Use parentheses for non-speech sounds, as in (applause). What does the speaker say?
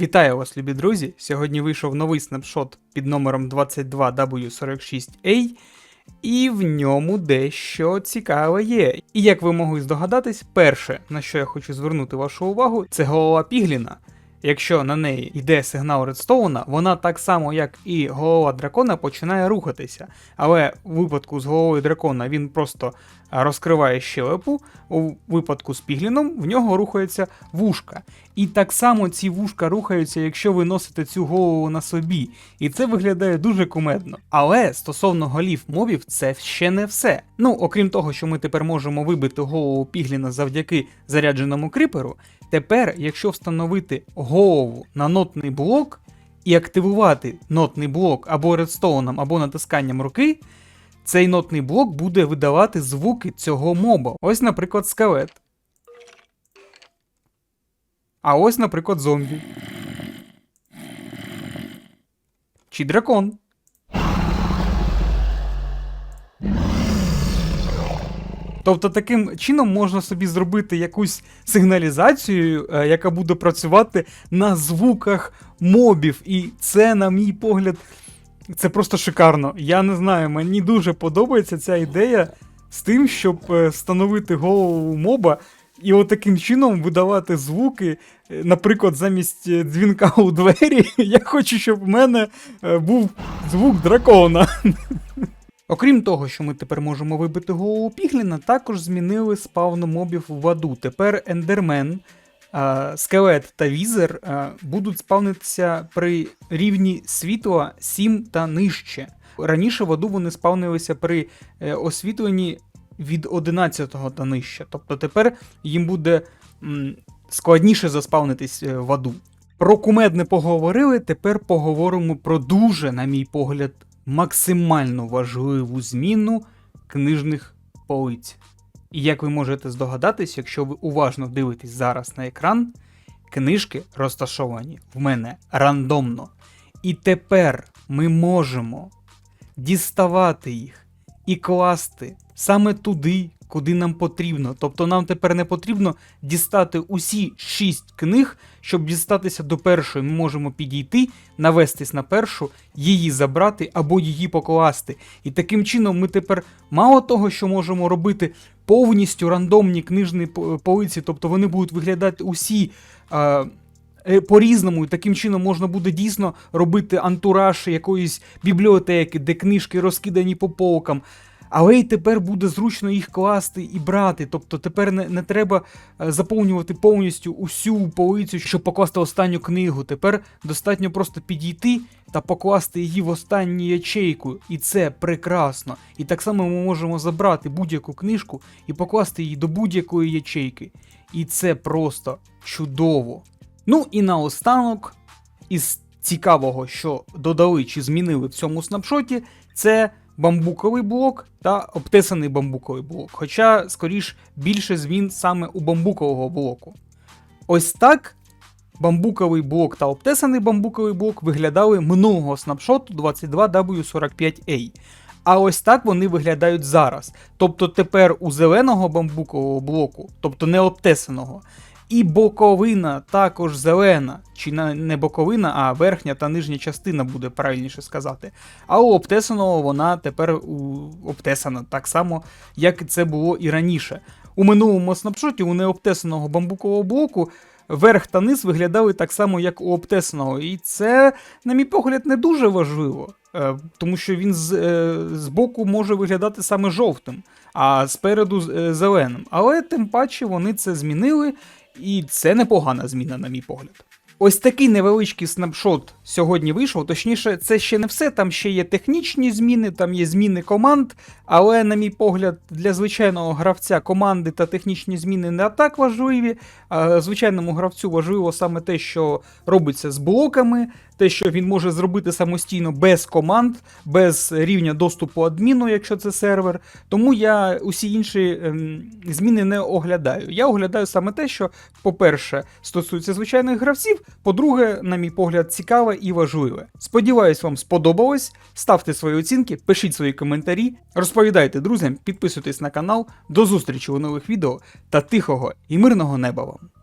Вітаю вас, любі друзі! Сьогодні вийшов новий снапшот під номером 22W46A, і в ньому дещо цікаве є. І як ви могли здогадатись, перше, на що я хочу звернути вашу увагу, це голова Пігліна. Якщо на неї йде сигнал редстоуна, вона так само, як і голова дракона, починає рухатися. Але у випадку з головою дракона він просто розкриває щелепу, у випадку з пігліном в нього рухається вушка. І так само ці вушка рухаються, якщо ви носите цю голову на собі. І це виглядає дуже кумедно. Але стосовно голів мобів, це ще не все. Ну, окрім того, що ми тепер можемо вибити голову пігліна завдяки зарядженому криперу. Тепер, якщо встановити голову на нотний блок і активувати нотний блок або редстоуном, або натисканням руки, цей нотний блок буде видавати звуки цього моба. Ось, наприклад, скелет. А ось, наприклад, зомбі. Чи дракон. Тобто таким чином можна собі зробити якусь сигналізацію, е, яка буде працювати на звуках мобів. І це, на мій погляд, це просто шикарно. Я не знаю, мені дуже подобається ця ідея з тим, щоб е, встановити голову моба і от таким чином видавати звуки. Е, Наприклад, замість дзвінка у двері, (laughs) я хочу, щоб в мене був звук дракона. (laughs) Окрім того, що ми тепер можемо вибити голову Пігліна, також змінили спавну мобів в аду. Тепер ендермен, скелет та візер будуть спавнитися при рівні світла 7 та нижче. Раніше в аду вони спавнилися при е, освітленні від 11 та нижче. Тобто тепер їм буде складніше заспавнитись е, в аду. Про кумедне поговорили, тепер поговоримо про дуже, на мій погляд, максимально важливу зміну книжних полиць. І як ви можете здогадатись, якщо ви уважно дивитесь зараз на екран, книжки розташовані в мене рандомно. І тепер ми можемо діставати їх і класти саме туди, куди нам потрібно. Тобто нам тепер не потрібно дістати усі шість книг, щоб дістатися до першої. Ми можемо підійти, навестись на першу, її забрати або її покласти. І таким чином ми тепер мало того, що можемо робити повністю рандомні книжні полиці, тобто вони будуть виглядати усі. е, е, По-різному, і таким чином можна буде дійсно робити антураж якоїсь бібліотеки, де книжки розкидані по полкам. Але й тепер буде зручно їх класти і брати. Тобто тепер не, не треба е, заповнювати повністю усю полицю, щоб покласти останню книгу. Тепер достатньо просто підійти та покласти її в останню ячейку. І це прекрасно. І так само ми можемо забрати будь-яку книжку і покласти її до будь-якої ячейки. І це просто чудово. Ну і наостанок, із цікавого, що додали чи змінили в цьому снапшоті, це бамбуковий блок та обтесаний бамбуковий блок. Хоча, скоріш, більше змін саме у бамбукового блоку. Ось так бамбуковий блок та обтесаний бамбуковий блок виглядали минулого снапшоту 22W45A. А ось так вони виглядають зараз. Тобто тепер у зеленого бамбукового блоку, тобто не обтесаного, і боковина також зелена, чи не боковина, а верхня та нижня частина буде правильніше сказати. А у обтесаного вона тепер у... обтесана так само, як це було і раніше. У минулому снапшоті у необтесаного бамбукового блоку верх та низ виглядали так само, як у обтесаного. І це, на мій погляд, не дуже важливо. е, Тому що він з, е, з боку може виглядати саме жовтим, а спереду е, зеленим. Але тим паче вони це змінили, і це непогана зміна, на мій погляд. Ось такий невеличкий снапшот сьогодні вийшов. Точніше, це ще не все. Там ще є технічні зміни, там є зміни команд. Але, на мій погляд, для звичайного гравця команди та технічні зміни не так важливі. А звичайному гравцю важливо саме те, що робиться з блоками, те, що він може зробити самостійно без команд, без рівня доступу адміну, якщо це сервер. Тому я усі інші ем, зміни не оглядаю. Я оглядаю саме те, що, по-перше, стосується звичайних гравців, по-друге, на мій погляд, цікаве і важливе. Сподіваюсь, вам сподобалось. Ставте свої оцінки, пишіть свої коментарі, розповідайте друзям, підписуйтесь на канал. До зустрічі у нових відео та тихого і мирного неба вам!